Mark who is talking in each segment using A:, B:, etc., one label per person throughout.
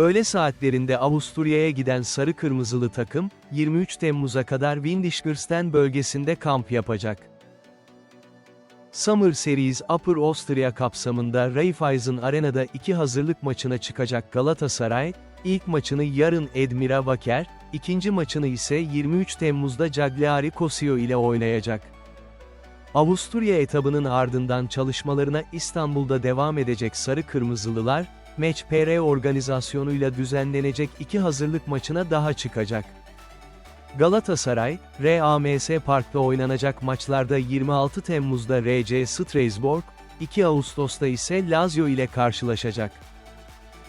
A: Öğle saatlerinde Avusturya'ya giden sarı kırmızılı takım, 23 Temmuz'a kadar Windischersten bölgesinde kamp yapacak. Summer Series Upper Austria kapsamında Raiffeisen Arena'da iki hazırlık maçına çıkacak Galatasaray, ilk maçını yarın Edmira Wacker, ikinci maçını ise 23 Temmuz'da Cagliari Cosio ile oynayacak. Avusturya etabının ardından çalışmalarına İstanbul'da devam edecek Sarı Kırmızılılar, Match PR organizasyonuyla düzenlenecek iki hazırlık maçına daha çıkacak. Galatasaray, RAMS Park'ta oynanacak maçlarda 26 Temmuz'da RC Strasbourg, 2 Ağustos'ta ise Lazio ile karşılaşacak.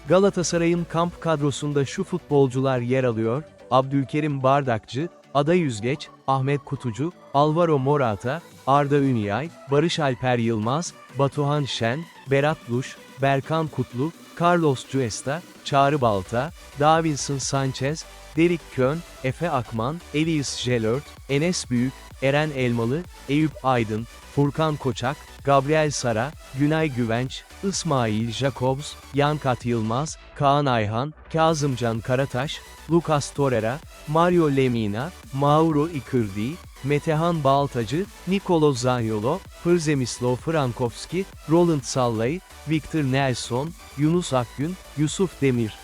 A: Galatasaray'ın kamp kadrosunda şu futbolcular yer alıyor, Abdülkerim Bardakçı, Ada Yüzgeç, Ahmet Kutucu, Alvaro Morata, Arda Ünyay, Barış Alper Yılmaz, Batuhan Şen, Berat Luş, Berkan Kutlu, Carlos Cuesta, Çağrı Balta, Davinson Sanchez, Derik Kön, Efe Akman, Elias Jelört, Enes Büyük, Eren Elmalı, Eyüp Aydın, Furkan Koçak, Gabriel Sara, Günay Güvenç, İsmail Jacobs, Yankat Yılmaz, Kaan Ayhan, Kazımcan Karataş, Lucas Torreira, Mario Lemina, Mauro Icardi, Metehan Baltacı, Nicolo Zaniolo, Przemysław Frankowski, Roland Sallay, Victor Nelson, Yunus Akgün, Yusuf Demir.